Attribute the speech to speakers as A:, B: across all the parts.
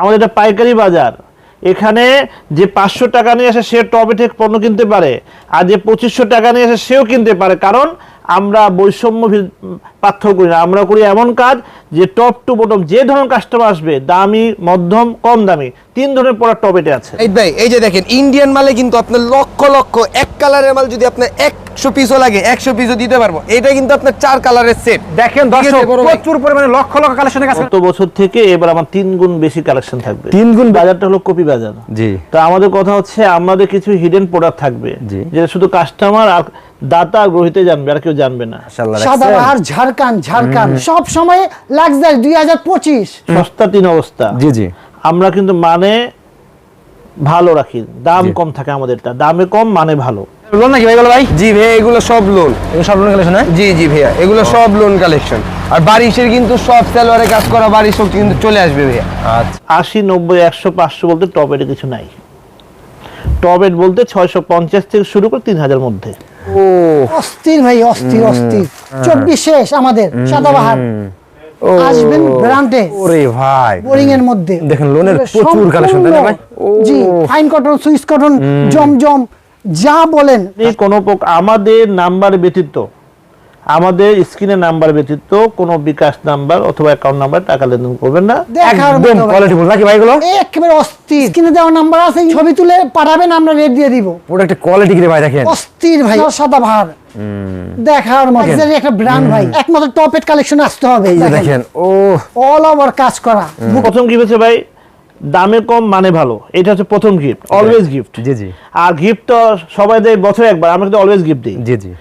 A: আমাদের এটা পাইকারি বাজার। এখানে যে পাঁচশো টাকা নিয়ে আসে সে টবে থেকে পণ্য কিনতে পারে, আর যে পঁচিশশো টাকা নিয়ে আসে সেও কিনতে পারে। কারণ আমরা বৈষম্য পার্থক্য করি না। আমরা করি এমন কাজ যে টপ টু বটম যে ধরনের কাস্টমার আসবে দামি মধ্যম কম দামি তিন ধরনের প্রোডাক্ট টপেটে আছে।
B: এই ভাই এই যে দেখেন ইন্ডিয়ান মালে কিন্তু আপনার লক্ষ লক্ষ এক কালারের মাল যদি আপনার একশো পিসও লাগে একশো পিসও দিতে পারব। এটা কিন্তু আপনার চার কালারের সেট
C: দেখেন দর্শক প্রচুর পরিমাণে লক্ষ লক্ষ কালেকশনের কাছে
A: গত বছর থেকে এবার আমার তিন গুণ বেশি কালেকশন থাকবে।
C: তিন গুণ
A: বাজারটা হলো কপি বাজার।
C: জি।
A: তো আমাদের কথা হচ্ছে আমাদের কিছু হিডেন প্রোডাক্ট থাকবে। যেটা শুধু কাস্টমার আর দাতা গ্রহিতে জানবে আর কেউ জানবে না।
D: ঝাড়খান ঝাড়খান সব সময় লাক্সারি দুই হাজার পঁচিশ।
A: সস্তা তিন অবস্থা।
C: জি জি।
A: আমরা কিন্তু মানে ভালো রাখি। দাম কম থাকে আমাদেরটা। দামে কম মানে ভালো।
C: লোন নাকি ভাই ভাই?
B: জি ভাইয়া এগুলো সব লোন।
C: এগুলো সব লোন কালেকশন হ্যাঁ?
B: জি জি ভাইয়া এগুলো সব লোন কালেকশন আর বারিশের কিন্তু সব সালোয়ারে কাজ করা বারিশ সব কিন্তু চলে আসবে ভাইয়া।
C: আচ্ছা।
A: আশি নব্বই একশো পাঁচশো বলতে টপেটে কিছু নাই। টপেট বলতে ছয়শো পঞ্চাশ থেকে শুরু করে তিন হাজার মধ্যে।
C: ও
D: অস্থির ভাই অস্থির অস্থির। চব্বিশ শেষ আমাদের সাদাবাহার।
C: ও।
D: আসবেন ব্র্যান্ডে।
C: ওরে ভাই।
D: বোরিং এর মধ্যে।
C: দেখেন লোনের প্রচুর কালেকশন তাই ভাই?
D: জি fine cotton Swiss cotton Zamzam যা বলেন।
A: কোনো আমাদের নাম্বার ব্যতীত আমাদের স্ক্রিনের নাম্বার ব্যতীত কোনো বিকাশ নাম্বার অথবা অ্যাকাউন্ট নাম্বার টাকা লেনদেন করবেন না।
C: একদম
D: মতো ভাই।
C: কোয়ালিটিফুল নাকি ভাই এগুলো?
D: একেবারে অস্থির। স্ক্রিনে দেওয়া নাম্বার আছে ছবি তুলে পাঠাবেন আমরা রেট দিয়ে দিব।
C: প্রোডাক্টের কোয়ালিটি কি ভাই দেখেন?
D: অস্থির ভাই। সাদাবাহার দেখার মতো। একটা ব্র্যান্ড ভাই। একমাত্র টপেট কালেকশন আসতে হবে।
C: এই যে দেখেন। ও।
D: অল ওভার কাজ করা।
A: প্রথম গিফট হচ্ছে ভাই দামে কম মানে ভালো। এটা হচ্ছে প্রথম গিফট অলওয়েজ গিফট
C: জি জি।
A: আর গিফট তো সবাই দেয় বছরে একবার। আমরা কিন্তু অলওয়েজ গিফট দিই।
C: জি জি।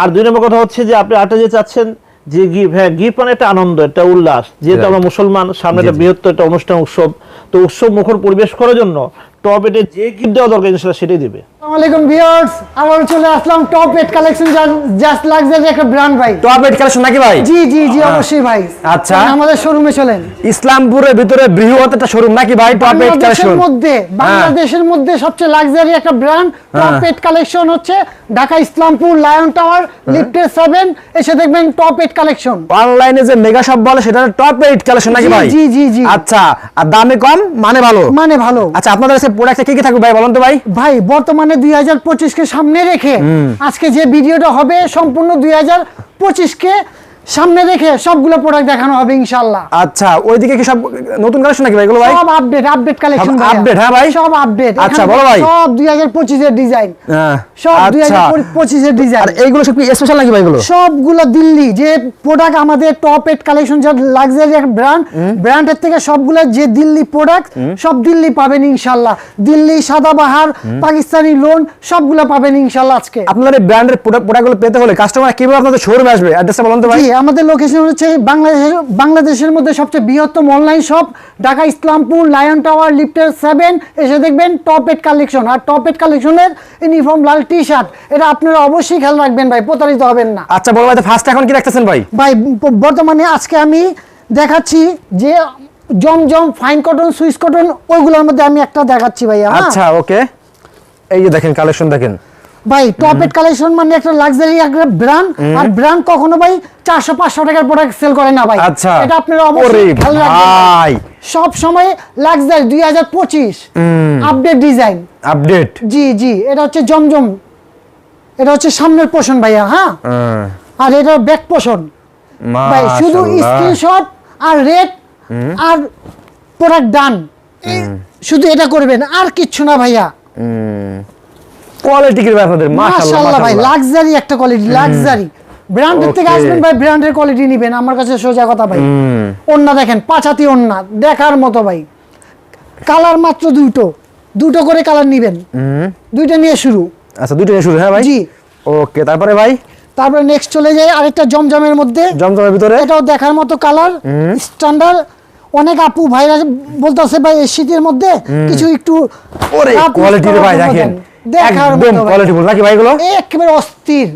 A: আর দুই নম্বর কথা হচ্ছে যে আপনি আটা যে চাচ্ছেন যে গিফট হ্যাঁ গিফট মানে একটা আনন্দ একটা উল্লাস। যেহেতু. আমরা মুসলমান সামনে একটা বৃহত্তর একটা অনুষ্ঠান উৎসব তো উৎসব মুখর পরিবেশ করার জন্য টপ এটে যে গিফট দেওয়া দরকার সেটাই দিবে।
D: ভিউয়ার্স আবার চলে আসলাম top at collection just luxury একটা ব্র্যান্ড ভাই।
C: টপ কালেকশন নাকি ভাই?
D: জি জি জি অবশ্যই ভাই।
C: আচ্ছা।
D: আমাদের শোরুমে চলেন।
C: ইসলামপুরের ভিতরে বৃহৎ একটা শোরুম নাকি ভাই টপ কালেকশন
D: মধ্যে বাংলাদেশের মধ্যে সবচেয়ে লাক্সারি একটা ব্র্যান্ড টপ এট কালেকশন হচ্ছে ঢাকা ইসলামপুর লায়ন টাওয়ার লিফটের সেভেন এসে দেখবেন টপ এট কালেকশন
C: অনলাইনে যে মেগা শপ বলে সেটা টপ এড কালেকশন নাকি
D: জি,
C: ভাই?
D: জি, জি, জি।
C: আচ্ছা আর দামে কম মানে ভালো?
D: মানে ভালো।
C: আচ্ছা আপনাদের কাছে প্রোডাক্টে কি কি থাকবে ভাই বলুন তো ভাই।
D: ভাই বর্তমানে দুই হাজার পঁচিশকে সামনে রেখে আজকে যে ভিডিওটা হবে সম্পূর্ণ দুই হাজার পঁচিশকে সামনে রেখে সবগুলো প্রোডাক্ট দেখানো হবে ইনশাল্লাহ
C: আচ্ছা ওইদিকে কি সব নতুন কালেকশন নাকি ভাই এগুলো ভাই?
D: সব আপডেট আপডেট কালেকশন
C: সব update, হ্যাঁ ভাই?
D: সব আপডেট
C: আচ্ছা, বলো ভাই।
D: সব দুই হাজার পঁচিশের ডিজাইন
C: হ্যাঁ,
D: সব দুই
C: আচ্ছা।
D: হাজার পঁচিশের ডিজাইন
C: আর এইগুলো সব কি স্পেশাল নাকি ভাই এগুলো?
D: সবগুলো দিল্লি যে প্রোডাক্ট আমাদের টপ এট কালেকশন যা লাক্সারি একটা ব্র্যান্ড ব্র্যান্ডের থেকে সবগুলো যে দিল্লি প্রোডাক্ট সব দিল্লি পাবেন ইনশাল্লাহ দিল্লি সাদাবাহার পাকিস্তানি লোন সবগুলো পাবেন ইনশাল্লাহ আজকে।
C: আপনাদের ব্র্যান্ডের প্রোডাক্টগুলো পেতে হলে কাস্টমার কীভাবে আপনাদের শোরুমে আসবে? অ্যাড্রেসটা বলুন তো ভাই।
D: আমাদের লোকেশন হচ্ছে বাংলাদেশের বাংলাদেশের মধ্যে সবচেয়ে বৃহত্তম online shop Dhaka Islampur Lion Tower লিফটের সেভেন এসে দেখবেন টপ এট কালেকশন আর টপ এট কালেকশনের ইউনিফর্ম লাল টি শার্ট এটা আপনারা অবশ্যই খেয়াল রাখবেন ভাই প্রতারিত হবেন না।
C: আচ্ছা বড় ভাই ফার্স্ট এখন কি রাখতেছেন ভাই?
D: ভাই বর্তমানে আজকে আমি দেখাচ্ছি যে Zamzam fine cotton Swiss cotton ওইগুলোর মধ্যে আমি একটা দেখাচ্ছি ভাইয়া হ্যাঁ?
C: আচ্ছা ওকে এই যে দেখেন কালেকশন দেখেন।
D: ভাই টপ এট কালেকশন মানে একটা লাক্সারি একটা ব্র্যান্ড আর ব্র্যান্ড কখনো ভাই চারশো পাঁচশো টাকার প্রোডাক্ট সেল করে না ভাই।
C: আচ্ছা।
D: এটা আপনারা অবশ্যই খেয়াল রাখবেন
C: ভাই।
D: সব সময় লাক্সারি দুই হাজার পঁচিশ আপডেট ডিজাইন
C: আপডেট
D: জি জি এটা হচ্ছে জমজম। এটা হচ্ছে সামনের পোষণ ভাইয়া হ্যাঁ? আর এটা ব্যাক পোষণ ভাই শুধু স্ক্রিনশট আর রেট আর প্রোডাক্ট ডান শুধু এটা করবেন আর কিচ্ছু না ভাইয়া।
C: কোয়ালিটি কি ভাই আপনাদের মাশাআল্লাহ
D: ভাই লাক্সারি একটা কোয়ালিটি লাক্সারি ব্র্যান্ডের থেকে আসবেন ভাই ব্র্যান্ডের কোয়ালিটি নেবেন আমার কাছে সোজা কথা ভাই। ওন্না দেখেন পাঁচাতি ওন্না দেখার মতো ভাই। কালার মাত্র দুটো দুটো করে কালার নেবেন। দুইটা নিয়ে শুরু।
C: আচ্ছা দুটো নিয়ে শুরু হ্যাঁ ভাই?
D: জি।
C: ওকে তারপরে ভাই?
D: তারপরে নেক্সট চলে যায় আরেকটা জমজমের মধ্যে।
C: জমজমের ভিতরে?
D: এটাও দেখার মতো কালার স্ট্যান্ডার্ড অনেক আপু ভাইরা বলতেছে ভাই এই শীতের মধ্যে কিছু একটু
C: ওরে
D: রাফ ইউজ
C: কোয়ালিটি রে
D: করার
C: ভাই দেখেন।
D: দেখার মতো।
C: কোয়ালিটিফুল নাকি ভাই এগুলো?
D: একেবারে অস্থির।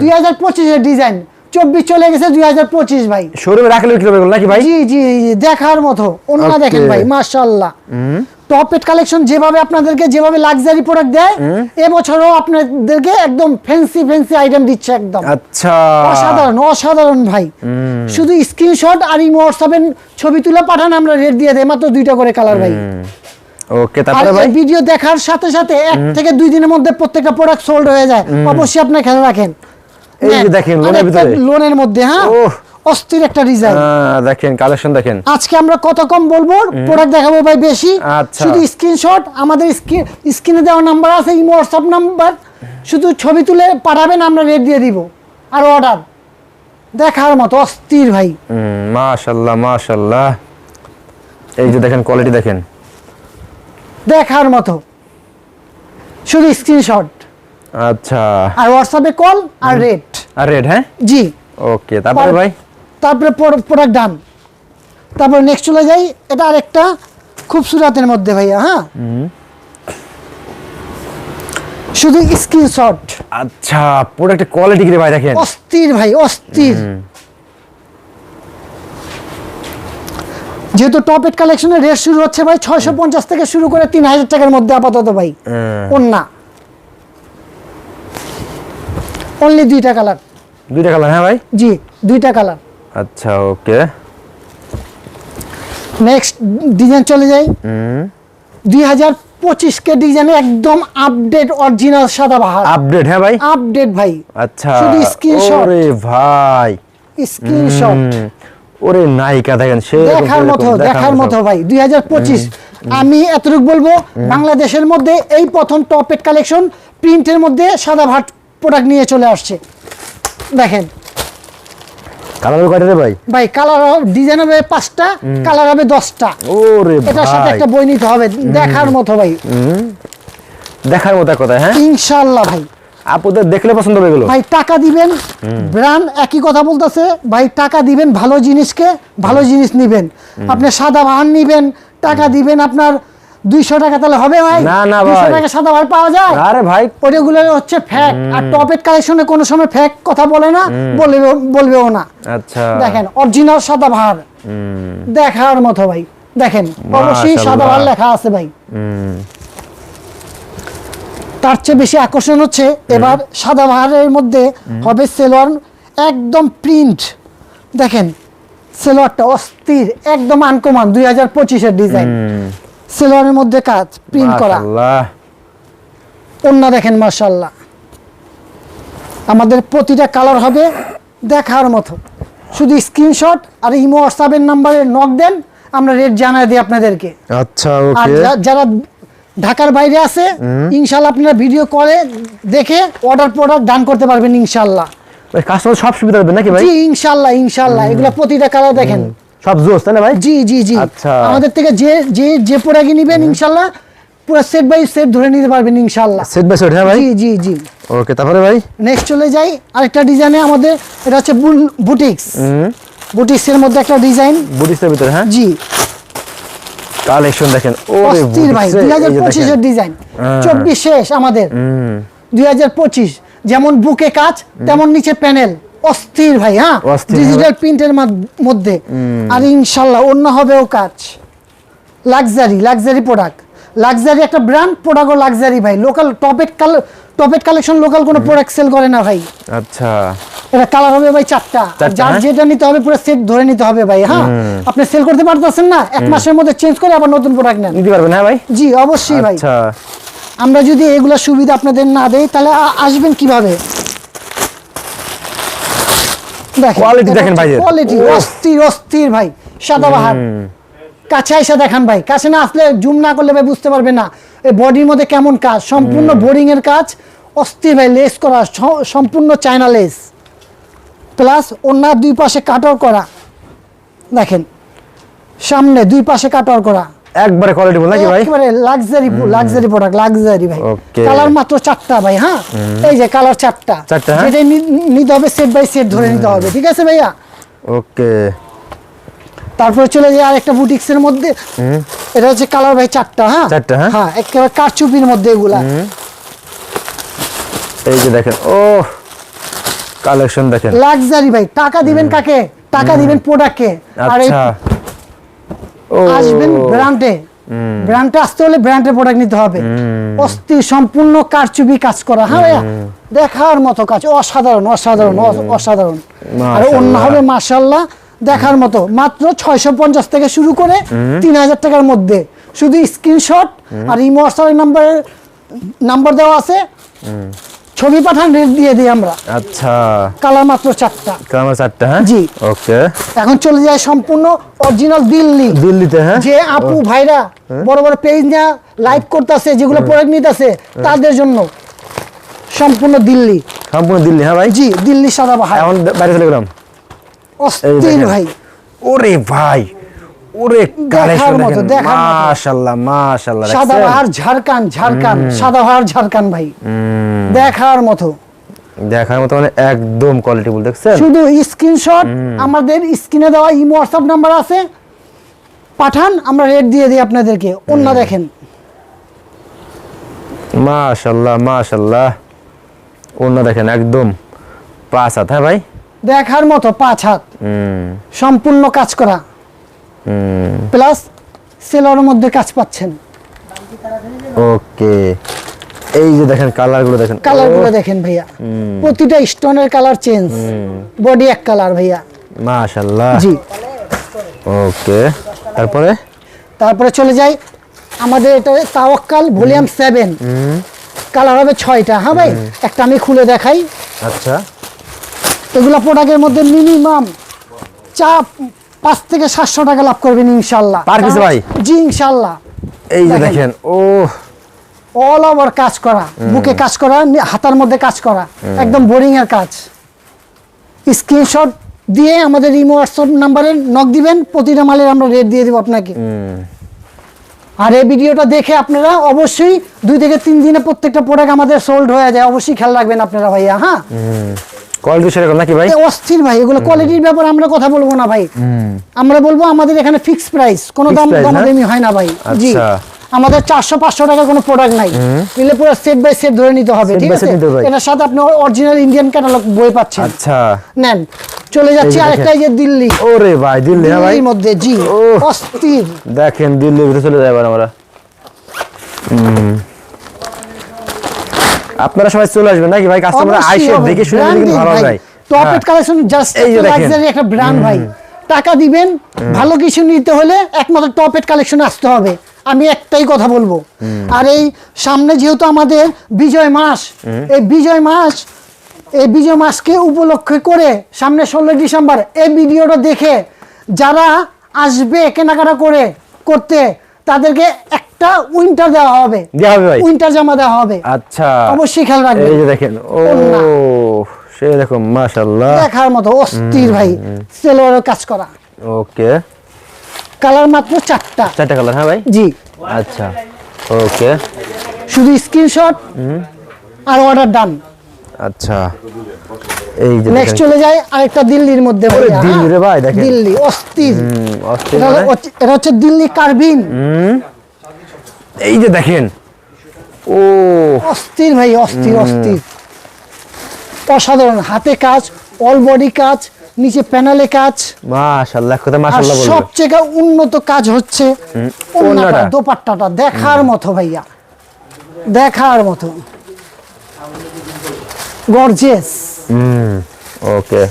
D: দুই হাজার পঁচিশের ডিজাইন। চব্বিশ চলে গেছে দুই হাজার পঁচিশ ভাই।
C: শোরুমে রাখলে কি হবে এগুলো? নাকি ভাই?
D: জি জি দেখার মতো।
C: Okay.
D: দেখেন ভাই মাশাল্লাহ টপ এড কালেকশন যেভাবে আপনাদেরকে যেভাবে লাক্সারি প্রোডাক্ট দেয় এবছরও আপনাদেরকে একদম ফ্যান্সি ফ্যান্সি আইটেম দিচ্ছে একদম।
C: আচ্ছা।
D: অসাধারণ অসাধারণ ভাই। শুধু স্ক্রিনশট আর ইমো হোয়াটসঅ্যাপে ছবি তুলে পাঠান আমরা রেট দিয়ে দেয় মাত্র দুইটা করে কালার ভাই।
C: ওকে তারপরে ভাই?
D: ভিডিও দেখার সাথে সাথে এক থেকে দুই দিনের মধ্যে প্রত্যেকটা প্রোডাক্ট সোল্ড হয়ে যায়। অবশ্যই আপনার খেয়াল রাখেন।
C: এই যে দেখেন, লোনের ভিতরে।
D: লোনের মধ্যে হ্যাঁ? অস্থির একটা ডিজাইন
C: দেখেন কালেকশন দেখেন।
D: আজকে আমরা কত কম বলব? প্রোডাক্ট দেখাবো ভাই বেশি।
C: আচ্ছা।
D: শুধু স্ক্রিনশট আমাদের স্ক্রিনে দেওয়া নাম্বার আছে ইমো হোয়াটসঅ্যাপ নাম্বার শুধু ছবি তুলে পাঠাবেন আমরা রেট দিয়ে দিব। আর অর্ডার দেখার মতো অস্থির ভাই।
C: মাশাল্লাহ মাশাল্লাহ। এই যে দেখেন কোয়ালিটি দেখেন।
D: দেখার মতো। শুধু স্ক্রিনশট
C: আচ্ছা।
D: আর হোয়াটসঅ্যাপে কল আর রেট
C: আর রেড হ্যাঁ?
D: জি।
C: ওকে তারপরে ভাই?
D: তারপরে প্রোডাক্ট ডান তারপরে নেক্সট চলে যাই। এটা আরেকটা খুব সুরাতের মধ্যে ভাইয়া হ্যাঁ? শুধু স্ক্রিনশট
C: আচ্ছা প্রোডাক্টের কোয়ালিটি কি ভাই দেখেন?
D: অস্থির ভাই অস্থির। যেহেতু টপ এড কালেকশনের রেট শুরু হচ্ছে ভাই ছয়শো পঞ্চাশ থেকে শুরু করে তিন হাজার টাকার মধ্যে আপাতত ভাই।
C: হুম।
D: অন্যা অনলি দুইটা কালার
C: দুইটা কালার হ্যাঁ ভাই?
D: জি দুইটা কালার
C: আচ্ছা ওকে
D: নেক্সট ডিজাইন চলে যাই। দুই হাজার পঁচিশ কে ডিজাইনে একদম আপডেট অরিজিনাল সাদা বাহার।
C: আপডেট হ্যাঁ ভাই?
D: আপডেট ভাই।
C: আচ্ছা।
D: শুধু screenshot।
C: ওরে ভাই।
D: স্ক্রিনশট।
C: ওরে নায়িকা দেখেন সে
D: দেখার মতো দেখার মতো। ভাই দুই হাজার পঁচিশ। আমি এতটুকু বলব বাংলাদেশের মধ্যে এই প্রথম টপ এড কালেকশন প্রিন্টের মধ্যে সাদা ভাট প্রোডাক্ট নিয়ে চলে আসছে। দেখেন।
C: কালার কয়টা রে ভাই?
D: ভাই কালার ডিজাইন হবে পাঁচটা কালার হবে দশটা।
C: ওরে
D: এটার সাথে একটা বই নিতে হবে দেখার মতো ভাই।
C: দেখার মতো কথা হ্যাঁ?
D: ইনশাল্লাহ ভাই।
C: আপুদের দেখলে পছন্দ হবে এগুলো।
D: ভাই টাকা দিবেন ব্র্যান্ড একই কথা বলতেছে ভাই টাকা দিবেন ভালো জিনিসকে ভালো জিনিস নিবেন। আপনি সাদা ভান নিবেন টাকা দিবেন আপনার দুইশো টাকা তাহলে হবে ভাই?
C: না, না
D: দুইশো। টাকা সাদা ভার পাওয়া যায়?
C: আরে ভাই।
D: ওইগুলো হচ্ছে ফ্যাক আর টপেট কালেকশনে কোনো সময় ফ্যাক কথা বলে না বলবে বলবেও না।
C: আচ্ছা।
D: দেখেন অরিজিনাল সাদা ভার দেখার মতো ভাই। দেখেন অবশ্যই সাদা ভার লেখা আছে ভাই। তার চেয়ে বেশি আকর্ষণ হচ্ছে এবার সাদা বাহারের মধ্যে হবে সেলোয়ার একদম প্রিন্ট। দেখেন সেলোয়ারটা অস্থির একদম আনকমান দুই হাজার পঁচিশের ডিজাইন। সেলোয়ারের মধ্যে কাজ প্রিন্ট করা। অন্য দেখেন মার্শাল্লাহ আমাদের প্রতিটা কালার হবে দেখার মতো। শুধু স্ক্রিনশট আর ইমো হোয়াটসঅ্যাপের নাম্বারে নক দেন আমরা রেট জানাই দিই আপনাদেরকে।
C: আচ্ছা ওকে।
D: যারা ঢাকার বাইরে আছে। ইনশাল্লাহ আপনারা ভিডিও কলে দেখে অর্ডার প্রোডাক্ট ডান করতে পারবেন ইনশাল্লাহ
C: কাস্টমার সব সুবিধা হবে নাকি ভাই?
D: জি ইনশাল্লাহ ইনশাল্লাহ এগুলো প্রতিটা কালার দেখেন।
C: সব জোস তাই না ভাই?
D: জি জি জি।
C: আচ্ছা।
D: আমাদের থেকে যে যে যে প্রোডাক্ট নিবেন ইনশাল্লাহ পুরো সেট বাই সেট ধরে নিতে পারবেন ইনশাল্লাহ
C: সেট বাই সেট হ্যাঁ ভাই?
D: জি জি জি।
C: ওকে তারপরে ভাই?
D: নেক্সট চলে যাই। আরেকটা ডিজাইনে আমাদের এটা হচ্ছে বুটিক্স বুটিক্সের মধ্যে একটা ডিজাইন
C: বুটিক্সের ভিতরে হ্যাঁ?
D: জি।
C: কালেকশন দেখেন ওরে
D: অস্থির ভাই
C: বুটিক্সে
D: দুই হাজার
C: এই যে
D: পঁচিশের
C: দেখেন।
D: ডিজাইন
C: হ্যাঁ।
D: চব্বিশ শেষ আমাদের। দুই হাজার পঁচিশ যেমন বুকে কাজ তেমন নিচে প্যানেল। অস্থির ভাই হ্যাঁ? ডিজিটাল প্রিন্টের মধ্যে। আর ইনশাল্লাহ অন্য হবেও কাজ। লাক্সারি লাক্সারি প্রোডাক্ট লাক্সারি একটা ব্র্যান্ড প্রোডাক্টও লাক্সারি ভাই। Local top at top at collection local কোনো প্রোডাক্ট সেল করে না ভাই।
C: আচ্ছা।
D: এটা কালার হবে ভাই চারটা। যার? যেটা নিতে হবে পুরো সেট ধরে নিতে হবে ভাই হ্যাঁ? আপনি সেল করতে পারতেছেন না এক মাসের মধ্যে চেঞ্জ করে আবার নতুন প্রোডাক্ট নেন।
C: নিতে পারবেন হ্যাঁ ভাই?
D: জি অবশ্যই ভাই।
C: আচ্ছা।
D: আমরা যদি এগুলা সুবিধা আপনাদের না দেই তাহলে আসবেন কীভাবে?
C: Quality দেখেন ভাই
D: কোয়ালিটি অস্থির অস্থির ভাই সাদাবাহার কাছে এসে দেখান ভাই। কাছে না আসলে জুম না করলে ভাই বুঝতে পারবে না। এই বডির মধ্যে কেমন কাজ? সম্পূর্ণ বোরিং এর কাজ। অস্থির ভাই লেস করা। সম্পূর্ণ চায়না লেস প্লাস ওনার দুই পাশে কাটর করা। দেখেন সামনে দুই পাশে কাটর করা।
C: একবারে কোয়ালিটি বল নাকি ভাই?
D: একেবারে লাক্সারি লাক্সারি প্রোডাক্ট লাক্সারি ভাই। কালার মাত্র চারটা ভাই হ্যাঁ? এই যে কালার চারটা।
C: চারটা, হ্যাঁ?
D: যেটা নিতে হবে সেট বাই সেট ধরে নিতে হবে। ঠিক আছে ভাইয়া?
C: ওকে
D: তারপরে চলে যায় আরেকটা বুটিক্স এর মধ্যে এটা হচ্ছে কালার ভাই চারটা হ্যাঁ?
C: চারটা, হ্যাঁ?
D: হ্যাঁ একেবারে কারচুপির মধ্যে এগুলা।
C: এই যে দেখেন ও কালেকশন দেখেন।
D: লাক্সারি ভাই টাকা দিবেন কাকে? টাকা দিবেন প্রোডাক্টকে আর এই
C: আচ্ছা। ও।
D: আসবেন ব্র্যান্ডে ব্র্যান্ডে আসতে হলে ব্র্যান্ডের প্রোডাক্ট নিতে হবে। অস্থির সম্পূর্ণ কারচুপি কাজ করা হ্যাঁ ভাইয়া? দেখার মতো কাজ অসাধারণ অসাধারণ অসাধারণ। আর অন্য
C: মাশাআল্লাহ।
D: হবে মাশাল্লাহ দেখার মতো। মাত্র ছয়শো পঞ্চাশ থেকে শুরু করে তিন হাজার টাকার মধ্যে। শুধু স্ক্রিনশট আর ইমো হোয়াটসঅ্যাপ নাম্বারের নাম্বার দেওয়া আছে। ছবি পাঠান রেট দিয়ে দিই আমরা।
C: আচ্ছা।
D: কালার মাত্র চারটা।
C: কালার চারটা হ্যাঁ?
D: জি।
C: ওকে
D: এখন চলে যায় সম্পূর্ণ অরিজিনাল দিল্লি।
C: দিল্লিতে হ্যাঁ?
D: যে আপু ভাইরা বড় বড় পেজ না লাইভ করতেছে যেগুলো প্রোডাক্ট নিতেছে তাদের জন্য। সম্পূর্ণ দিল্লি।
C: সম্পূর্ণ দিল্লি হ্যাঁ ভাই?
D: জি দিল্লি সাদা বাহার।
C: এখন বাইরে চলে গেলাম।
D: অস্থির ভাই।
C: ওরে ভাই ওরে কালেকশন
D: মতো, দেখার
C: মাশাআল্লাহ মাশাআল্লাহ
D: সাদা
C: দেখছেন?
D: বাহার ঝাড়খান ঝাড়খান সাদা বাহার ঝাড়খান ভাই। দেখার মতো।
C: দেখার মতো মানে একদম কোয়ালিটি বল দেখছেন?
D: শুধু স্ক্রিনশট আমাদের স্ক্রিনে দেওয়া ইমো হোয়াটসঅ্যাপ নাম্বার আছে। পাঠান আমরা রেট দিয়ে দিই আপনাদেরকে। অন্য দেখেন।
C: মাশাআল্লাহ মাশাআল্লাহ অন্য দেখেন একদম পাঁচ হাত হ্যাঁ ভাই?
D: দেখার মতো পাঁচ হাত।
C: হুম।
D: সম্পূর্ণ কাজ করা।
C: হুম।
D: প্লাস সেলোর মধ্যে কাজ পাচ্ছেন।
C: ওকে। এই যে দেখেন কালারগুলো দেখেন।
D: কালারগুলো
C: ও,
D: দেখেন ভাইয়া। প্রতিটা স্টোনের কালার চেঞ্জ। বডি এক কালার ভাইয়া।
C: মাশাআল্লাহ।
D: জি।
C: ওকে। তারপরে?
D: তারপরে চলে যাই। আমাদের এটা তাওয়াক্কাল ভলিউম সেভেন। কালার হবে ছয়টা। হ্যাঁ ভাই? একটা আমি খুলে দেখাই।
C: আচ্ছা।
D: এগুলো প্রোডাক্টের মধ্যে মিনিমাম চা পাঁচ থেকে সাতশো টাকা লাভ করবেন ইনশাল্লাহ।
C: ভাই?
D: জি ইনশাল্লাহ।
C: এই যে
D: দেখেন।
C: ও
D: অল ওভার কাজ করা। বুকে কাজ করা হাতার মধ্যে কাজ করা। একদম বোরিং এর কাজ। স্ক্রিনশট দিয়ে আমাদের ইমো হোয়াটসঅ্যাপ নাম্বারে নক দিবেন প্রতিটা মালের আমরা রেট দিয়ে দেবো আপনাকে। আর এই ভিডিওটা দেখে আপনারা অবশ্যই দুই থেকে তিন দিনে প্রত্যেকটা প্রোডাক্ট আমাদের সোল্ড হয়ে যায়। অবশ্যই খেয়াল রাখবেন আপনারা ভাইয়া হ্যাঁ?
C: কোয়ালিটি সেরকম নাকি ভাই?
D: অস্থির ভাই এগুলো কোয়ালিটির ব্যাপার আমরা কথা বলব না ভাই। আমরা বলব আমাদের এখানে ফিক্স প্রাইস কোনো দাম
C: price,
D: হয় না ভাই। জি।
C: আচ্ছা।
D: আমাদের চারশো পাঁচশো টাকার কোনো প্রোডাক্ট নাই। নিলে পুরো সেট বাই সেট ধরে নিতে হবে ঠিক আছে? এটার সাথে আপনি অরিজিনাল ইন্ডিয়ান ক্যাটালগ বই পাচ্ছেন।
C: আচ্ছা।
D: নেন। চলে যাচ্ছি আরেকটা যে দিল্লি।
C: ওরে ভাই দিল্লি হ্যাঁ ভাই?
D: মধ্যে জি। অস্থির।
C: দেখেন দিল্লির ভিতরে চলে যাবেন আমরা। হুম। আপনারা সবাই চলে আসবেন নাকি ভাই? কাস্টমার আইসে দেখে শুনে কিন্তু ভালো যায়।
D: টপ। এট কালেকশন জাস্ট
C: এই।
D: লাক্সারি একটা ব্র্যান্ড ভাই। টাকা দিবেন ভালো কিছু নিতে হলে একমাত্র টপ এট কালেকশন আসতে হবে। আমি একটাই কথা বলব। আর এই সামনে যেহেতু আমাদের বিজয় মাস এই বিজয় মাস এই বিজয় মাসকে উপলক্ষে করে সামনে ষোলোই ডিসেম্বর এই ভিডিওটা দেখে যারা আসবে কেনাকাটা করে করতে তাদেরকে একটা উইন্টার দেওয়া হবে।
C: দেওয়া হবে ভাই?
D: উইন্টার জামা দেওয়া হবে।
C: আচ্ছা।
D: অবশ্যই খেয়াল রাখবেন।
C: এই যে দেখেন ও সে দেখো মাশাআল্লাহ।
D: দেখার মতো অস্থির ভাই সেলোয়ারের কাজ করা।
C: ওকে।
D: কালার মাত্র চারটা।
C: চারটা কালার হ্যাঁ ভাই?
D: জি।
C: আচ্ছা ওকে।
D: শুধু স্ক্রিনশট আর অর্ডার ডান
C: আচ্ছা। এই যে
D: নেক্সট চলে যায় আরেকটা দিল্লির মধ্যে
C: ওরে দিল্লি রে? ভাই, দেখেন।
D: দিল্লি অস্থির।
C: হুম, অস্থির
D: এটা
C: মানে?
D: হচ্ছে- দিল্লি কার্বিন।
C: এই যে দেখেন। ও।
D: অস্থির ভাই অস্থির অস্থির। অসাধারণ। হাতে কাজ অল বডি কাজ নিচে প্যানেলে কাজ।
C: মাশাআল্লাহ কথা মাশাআল্লাহ বলব।
D: সবচেয়ে উন্নত কাজ হচ্ছে দোপাট্টাটা। দেখার মতো ভাইয়া। দেখার মতো।
C: হুম ওকে।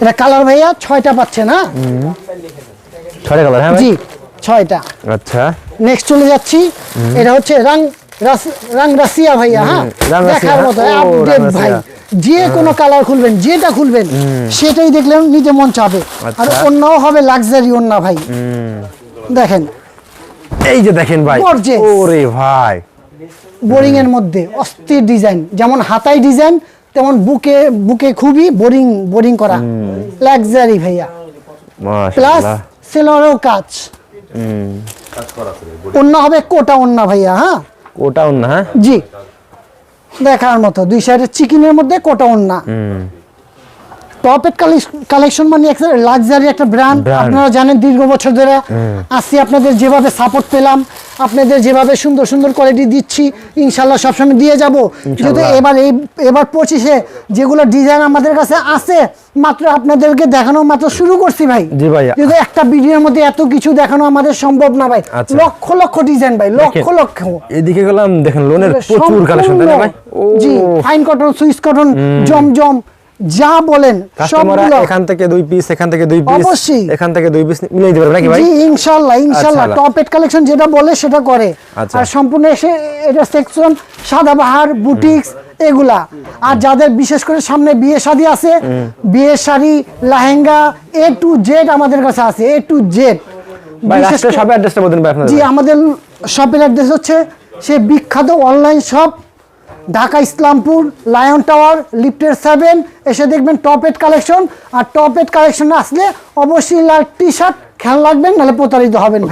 D: এটা কালার ভাইয়া ছয়টা পাচ্ছে না?
C: ছয়টা কালার হ্যাঁ
D: জি ছয়টা।
C: আচ্ছা।
D: নেক্সট চলে যাচ্ছি। এটা হচ্ছে রাং রাং রাশিয়া ভাইয়া হ্যাঁ? দেখার মতো। আপডেট ভাই যে কোনো কালার খুলবেন যেটা খুলবেন সেটাই দেখলে নিজে মন চাবে। আর
C: আচ্ছা।
D: অন্যও হবে লাক্সারি অন্য ভাই। দেখেন।
C: এই যে দেখেন ভাই. ওরে ভাই।
D: বোরিং এর মধ্যে অস্থির ডিজাইন যেমন হাতাই ডিজাইন তেমন বুকে বুকে খুবই বোরিং বোরিং করা। লাক্সারি ভাইয়া। প্লাস সেলরেও কাজ। অন্য হবে কোটা অন্য ভাইয়া হ্যাঁ?
C: না হ্যাঁ?
D: জি। দেখার মতো দুই সাইডে চিকেনের মধ্যে কোটা অন্য। টপ এড কালেকশন মানে একটা লাক্সারি একটা ব্র্যান্ড আপনারা জানেন দীর্ঘ বছর ধরে আসছি আপনাদের যেভাবে সাপোর্ট পেলাম আপনাদের যেভাবে সুন্দর সুন্দর কোয়ালিটি দিচ্ছি ইনশাল্লাহ সবসময় দিয়ে যাব। যেহেতু এবার এই এবার পঁচিশে যেগুলো ডিজাইন আমাদের কাছে আছে মাত্র আপনাদেরকে দেখানো মাত্র শুরু করছি ভাই। যেহেতু একটা ভিডিওর মধ্যে এত কিছু দেখানো আমাদের সম্ভব না ভাই।
C: আচ্ছা।
D: লক্ষ লক্ষ ডিজাইন ভাই লক্ষ লক্ষ।
C: এদিকে গেলাম দেখেন লোনের প্রচুর কালেকশন ভাই?
D: জি ফাইন কটন সুইস কটন জমজম যা বলেন
C: কাস্টমাররা এখান থেকে দুই পিস এখান থেকে দুই পিস
D: অবশ্যই।
C: এখান থেকে দুই পিস মিলে দিতে পারবে নাকি ভাই?
D: জি ইনশাল্লাহ
C: আচ্ছা।
D: টপ এড কালেকশন যেটা বলে সেটা করে।
C: আচ্ছা।
D: আর সম্পূর্ণ এসে এটা সেকশন সাদাবাহার বুটিক্স এগুলা। আর যাদের বিশেষ করে সামনে বিয়ে শাদী আছে বিয়ে sari lehenga A to Z আমাদের কাছে আছে এ টু জেড
C: ভাই লাস্টে সব অ্যাড্রেসটা বলুন ভাই আপনাদের।
D: জি আমাদের শপের অ্যাড্রেস হচ্ছে সে বিখ্যাত online shop Dhaka Islampur lion tower লিফটের সেভেন এসে দেখবেন টপ এড কালেকশন। আর টপ এড কালেকশন আসলে অবশ্যই লাল টি শার্ট খেয়াল রাখবেন নাহলে প্রতারিত হবেন